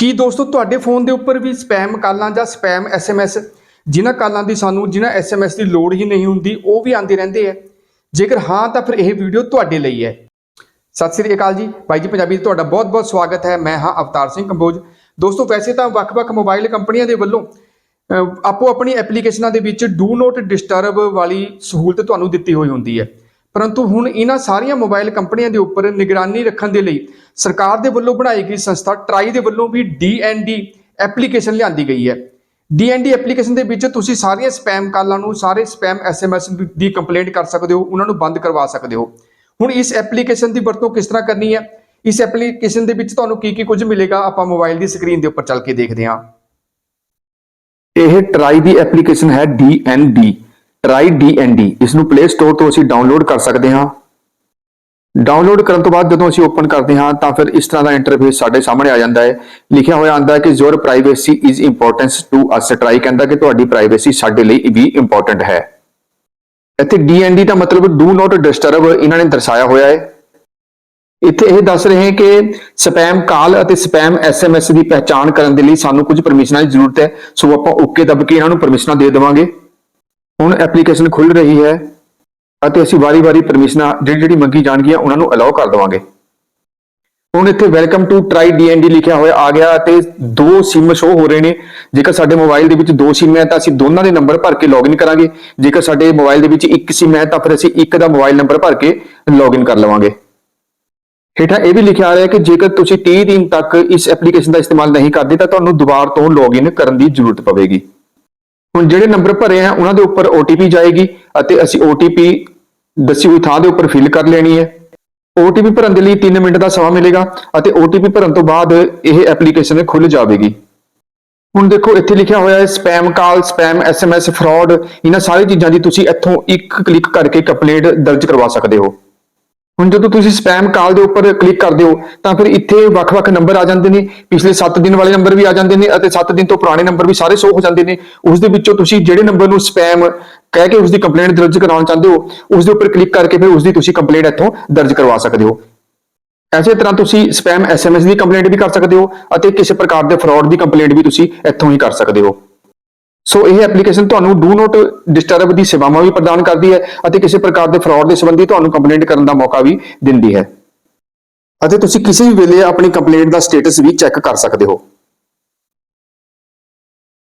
ਕੀ ਦੋਸਤੋ, ਤੁਹਾਡੇ ਫੋਨ ਦੇ ਉੱਪਰ ਵੀ ਸਪੈਮ ਕਾਲਾਂ ਜਾਂ ਸਪੈਮ ਐਸਐਮਐਸ ਜਿਨ੍ਹਾਂ ਕਾਲਾਂ ਦੀ ਸਾਨੂੰ, ਜਿਨ੍ਹਾਂ ਐਸਐਮਐਸ ਦੀ ਲੋੜ ਹੀ ਨਹੀਂ ਹੁੰਦੀ, ਉਹ ਵੀ ਆਉਂਦੇ ਰਹਿੰਦੇ ਆ। ਜੇਕਰ ਹਾਂ, ਤਾਂ ਫਿਰ ਇਹ ਵੀਡੀਓ ਤੁਹਾਡੇ ਲਈ ਹੈ। ਸਤਿ ਸ੍ਰੀ ਅਕਾਲ ਜੀ। ਭਾਈ ਜੀ, ਪੰਜਾਬੀ 'ਚ ਤੁਹਾਡਾ ਬਹੁਤ-ਬਹੁਤ ਸਵਾਗਤ ਹੈ। ਮੈਂ ਹਾਂ ਅਵਤਾਰ ਸਿੰਘ ਕੰਬੋਜ। ਦੋਸਤੋ, ਵੈਸੇ ਤਾਂ ਵੱਖ-ਵੱਖ ਮੋਬਾਈਲ ਕੰਪਨੀਆਂ ਦੇ ਵੱਲੋਂ ਆਪੋ ਆਪਣੀ ਐਪਲੀਕੇਸ਼ਨਾਂ ਦੇ ਵਿੱਚ ਡੂ ਨੋਟ ਡਿਸਟਰਬ ਵਾਲੀ ਸਹੂਲਤ ਤੁਹਾਨੂੰ ਦਿੱਤੀ ਹੋਈ ਹੁੰਦੀ ਹੈ। ਪਰੰਤੂ ਹੁਣ ਇਹਨਾਂ ਸਾਰੀਆਂ ਮੋਬਾਈਲ ਕੰਪਨੀਆਂ ਦੇ ਉੱਪਰ ਨਿਗਰਾਨੀ ਰੱਖਣ ਦੇ ਲਈ ਸਰਕਾਰ ਦੇ ਵੱਲੋਂ ਬਣਾਈ ਗਈ ਸੰਸਥਾ ਟਰਾਈ ਦੇ ਵੱਲੋਂ ਵੀ ਡੀਐਨਡੀ ਐਪਲੀਕੇਸ਼ਨ ਲਿਆਂਦੀ ਗਈ ਹੈ। ਡੀਐਨਡੀ ਐਪਲੀਕੇਸ਼ਨ ਦੇ ਵਿੱਚ ਤੁਸੀਂ ਸਾਰੀਆਂ ਸਪੈਮ ਕਾਲਾਂ ਨੂੰ, ਸਾਰੇ ਸਪੈਮ ਐਸਐਮਐਸ ਦੀ ਕੰਪਲੇਂਟ ਕਰ ਸਕਦੇ ਹੋ, ਉਹਨਾਂ ਨੂੰ ਬੰਦ ਕਰਵਾ ਸਕਦੇ ਹੋ। ਹੁਣ ਇਸ ਐਪਲੀਕੇਸ਼ਨ ਦੀ ਵਰਤੋਂ ਕਿਸ ਤਰ੍ਹਾਂ ਕਰਨੀ ਹੈ? ਇਸ ਐਪਲੀਕੇਸ਼ਨ ਦੇ ਵਿੱਚ ਤੁਹਾਨੂੰ ਕੀ ਕੀ ਕੁਝ ਮਿਲੇਗਾ? ਆਪਾਂ ਮੋਬਾਈਲ ਦੀ ਸਕਰੀਨ ਦੇ ਉੱਪਰ ਚੱਲ ਕੇ ਦੇਖਦੇ ਹਾਂ। ਇਹ ਟਰਾਈ ਦੀ ਐਪਲੀਕੇਸ਼ਨ ਹੈ DND ਟਰਾਈ DND ਇਸ ਨੂੰ ਪਲੇ ਸਟੋਰ ਤੋਂ ਅਸੀਂ ਡਾਊਨਲੋਡ ਕਰ ਸਕਦੇ ਹਾਂ। ਡਾਊਨਲੋਡ ਕਰਨ ਤੋਂ ਬਾਅਦ ਜਦੋਂ ਅਸੀਂ ਓਪਨ ਕਰਦੇ ਹਾਂ, ਤਾਂ ਫਿਰ ਇਸ ਤਰ੍ਹਾਂ ਦਾ ਇੰਟਰਫੇਸ ਸਾਡੇ ਸਾਹਮਣੇ ਆ ਜਾਂਦਾ ਹੈ। ਲਿਖਿਆ ਹੋਇਆ ਆਂਦਾ ਹੈ ਕਿ your privacy is importance to us TRAI ਕਹਿੰਦਾ ਕਿ ਤੁਹਾਡੀ ਪ੍ਰਾਈਵੇਸੀ ਸਾਡੇ ਲਈ ਵੀ ਇੰਪੋਰਟੈਂਟ ਹੈ। ਇੱਥੇ DND ਦਾ ਮਤਲਬ ਡੂ ਨਾਟ ਡਿਸਟਰਬ ਇਹਨਾਂ ਨੇ ਦਰਸਾਇਆ ਹੋਇਆ ਹੈ। ਇੱਥੇ ਇਹ ਦੱਸ ਰਹੇ ਹਨ ਕਿ ਸਪੈਮ ਕਾਲ ਅਤੇ ਸਪੈਮ ਐਸਐਮਐਸ ਦੀ ਪਹਿਚਾਣ ਕਰਨ ਦੇ ਲਈ ਸਾਨੂੰ ਕੁਝ ਪਰਮਿਸ਼ਨਾਂ ਦੀ ਜ਼ਰੂਰਤ ਹੈ। ਸੋ ਆਪਾਂ ਓਕੇ ਦੱਬ ਕੇ ਇਹਨਾਂ ਨੂੰ ਪਰਮਿਸ਼ਨਾਂ ਦੇ ਦੇਵਾਂਗੇ। ਹੁਣ ਐਪਲੀਕੇਸ਼ਨ ਖੁੱਲ ਰਹੀ ਹੈ ਅਤੇ ਅਸੀਂ ਵਾਰੀ-ਵਾਰੀ ਪਰਮਿਸ਼ਨਾਂ ਜਿਹੜੀ ਜਿਹੜੀ ਮੰਗੀ ਜਾਣਗੀਆਂ ਉਹਨਾਂ ਨੂੰ ਅਲਾਉ ਕਰ ਦੇਵਾਂਗੇ। ਹੁਣ ਇੱਥੇ ਵੈਲਕਮ ਟੂ ਟਰਾਈ ਡੀਐਨਡੀ ਲਿਖਿਆ ਹੋਇਆ ਆ ਗਿਆ ਅਤੇ ਦੋ ਸਿਮ ਸ਼ੋ ਹੋ ਰਹੇ ਨੇ। ਜੇਕਰ ਸਾਡੇ ਮੋਬਾਈਲ ਦੇ ਵਿੱਚ ਦੋ ਸਿਮ ਹੈ ਤਾਂ ਅਸੀਂ ਦੋਨਾਂ ਦੇ ਨੰਬਰ ਭਰ ਕੇ ਲੌਗਇਨ ਕਰਾਂਗੇ। ਜੇਕਰ ਸਾਡੇ ਮੋਬਾਈਲ ਦੇ ਵਿੱਚ ਇੱਕ ਸਿਮ ਹੈ ਤਾਂ ਫਿਰ ਅਸੀਂ ਇੱਕ ਦਾ ਮੋਬਾਈਲ ਨੰਬਰ ਭਰ ਕੇ ਲੌਗਇਨ ਕਰ ਲਵਾਂਗੇ। ਹੇਠਾਂ ਇਹ ਵੀ ਲਿਖਿਆ ਆ ਰਿਹਾ ਕਿ ਜੇਕਰ ਤੁਸੀਂ 30 ਦਿਨ ਤੱਕ ਇਸ ਐਪਲੀਕੇਸ਼ਨ ਦਾ ਇਸਤੇਮਾਲ ਨਹੀਂ ਕਰਦੇ ਤਾਂ ਤੁਹਾਨੂੰ ਦੁਬਾਰਾ ਤੋਂ ਲੌਗਇਨ ਕਰਨ ਦੀ ਜ਼ਰੂਰਤ ਪਵੇਗੀ। ਹੁਣ ਜਿਹੜੇ ਨੰਬਰ ਭਰੇ ਆ, ਉਹਨਾਂ ਦੇ ਉੱਪਰ OTP ਜਾਏਗੀ ਅਤੇ ਅਸੀਂ OTP ਦੱਸੀ ਹੋਈ ਥਾਂ ਦੇ ਉੱਪਰ ਫਿਲ ਕਰ ਲੈਣੀ ਹੈ। OTP ਭਰਨ ਦੇ ਲਈ 3 ਮਿੰਟ ਦਾ ਸਮਾਂ ਮਿਲੇਗਾ ਅਤੇ OTP ਭਰਨ ਤੋਂ ਬਾਅਦ ਇਹ ਐਪਲੀਕੇਸ਼ਨ ਖੁੱਲ ਜਾਵੇਗੀ। ਹੁਣ ਦੇਖੋ, ਇੱਥੇ ਲਿਖਿਆ ਹੋਇਆ ਹੈ spam call spam SMS fraud ਇਹਨਾਂ ਸਾਰੀ ਚੀਜ਼ਾਂ ਦੀ ਤੁਸੀਂ ਇੱਥੋਂ ਇੱਕ ਕਲਿੱਕ ਕਰਕੇ ਕੰਪਲੇਂਟ ਦਰਜ ਕਰਵਾ ਸਕਦੇ ਹੋ। ਹੁਣ ਜਦੋਂ ਤੁਸੀਂ ਸਪੈਮ ਕਾਲ ਦੇ ਉੱਪਰ ਕਲਿੱਕ ਕਰਦੇ ਹੋ, ਤਾਂ ਫਿਰ ਇੱਥੇ ਵੱਖ-ਵੱਖ ਨੰਬਰ ਆ ਜਾਂਦੇ ਨੇ। ਪਿਛਲੇ 7 ਦਿਨ ਵਾਲੇ ਨੰਬਰ ਵੀ ਆ ਜਾਂਦੇ ਨੇ ਅਤੇ 7 ਦਿਨ ਤੋਂ ਪੁਰਾਣੇ ਨੰਬਰ ਵੀ ਸਾਰੇ ਸ਼ੋ ਹੋ ਜਾਂਦੇ ਨੇ। ਉਸ ਦੇ ਵਿੱਚੋਂ ਤੁਸੀਂ ਜਿਹੜੇ ਨੰਬਰ ਨੂੰ ਸਪੈਮ ਕਹਿ ਕੇ ਉਸ ਦੀ ਕੰਪਲੇਂਟ ਦਰਜ ਕਰਾਉਣਾ ਚਾਹੁੰਦੇ ਹੋ, ਉਸ ਦੇ ਉੱਪਰ ਕਲਿੱਕ ਕਰਕੇ ਫਿਰ ਉਸ ਦੀ ਤੁਸੀਂ ਕੰਪਲੇਂਟ ਇੱਥੋਂ ਦਰਜ ਕਰਵਾ ਸਕਦੇ ਹੋ। ਐਸੇ ਤਰ੍ਹਾਂ ਤੁਸੀਂ ਸਪੈਮ ਐਸਐਮਐਸ ਦੀ ਕੰਪਲੇਂਟ ਵੀ ਕਰ ਸਕਦੇ ਹੋ ਅਤੇ ਕਿਸੇ ਪ੍ਰਕਾਰ ਦੇ ਫਰਾਡ ਦੀ ਕੰਪਲੇਂਟ ਵੀ ਤੁਸੀਂ ਇੱਥੋਂ ਹੀ ਕਰ ਸਕਦੇ ਹੋ। ਸੋ ਇਹ ਐਪਲੀਕੇਸ਼ਨ ਤੁਹਾਨੂੰ ਡੂ ਨੋਟ ਡਿਸਟਰਬ ਦੀ ਸੇਵਾਵਾਂ ਵੀ ਪ੍ਰਦਾਨ ਕਰਦੀ ਹੈ ਅਤੇ ਕਿਸੇ ਪ੍ਰਕਾਰ ਦੇ ਫਰਾਡ ਦੇ ਸੰਬੰਧੀ ਤੁਹਾਨੂੰ ਕੰਪਲੇਂਟ ਕਰਨ ਦਾ ਮੌਕਾ ਵੀ ਦਿੰਦੀ ਹੈ। ਅਤੇ ਤੁਸੀਂ ਕਿਸੇ ਵੀ ਵੇਲੇ ਆਪਣੀ ਕੰਪਲੇਂਟ ਦਾ ਸਟੇਟਸ ਵੀ ਚੈੱਕ ਕਰ ਸਕਦੇ ਹੋ।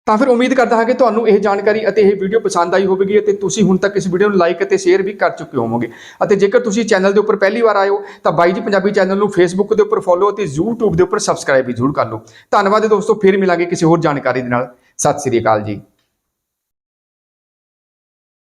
ਤਾਂ ਫਿਰ ਉਮੀਦ ਕਰਦਾ ਹਾਂ ਕਿ ਤੁਹਾਨੂੰ ਇਹ ਜਾਣਕਾਰੀ ਅਤੇ ਇਹ ਵੀਡੀਓ ਪਸੰਦ ਆਈ ਹੋਵੇਗੀ ਅਤੇ ਤੁਸੀਂ ਹੁਣ ਤੱਕ ਇਸ ਵੀਡੀਓ ਨੂੰ ਲਾਈਕ ਅਤੇ ਸ਼ੇਅਰ ਵੀ ਕਰ ਚੁੱਕੇ ਹੋਵੋਗੇ। ਅਤੇ ਜੇਕਰ ਤੁਸੀਂ ਚੈਨਲ ਦੇ ਉੱਪਰ ਪਹਿਲੀ ਵਾਰ ਆਏ ਹੋ, ਤਾਂ ਬਾਈ ਜੀ ਪੰਜਾਬੀ ਚੈਨਲ ਨੂੰ ਫੇਸਬੁੱਕ ਦੇ ਉੱਪਰ ਫੋਲੋ ਅਤੇ YouTube ਦੇ ਉੱਪਰ ਸਬਸਕ੍ਰਾਈਬ ਵੀ ਜ਼ਰੂਰ ਕਰ ਲਓ। ਧੰਨਵਾਦ ਦੋਸਤੋ, ਫਿਰ ਮਿਲਾਂਗੇ ਕਿਸੇ ਹੋਰ ਜਾਣਕਾਰੀ ਦੇ ਨਾਲ। ਸਤਿ ਸ੍ਰੀ ਅਕਾਲ ਜੀ।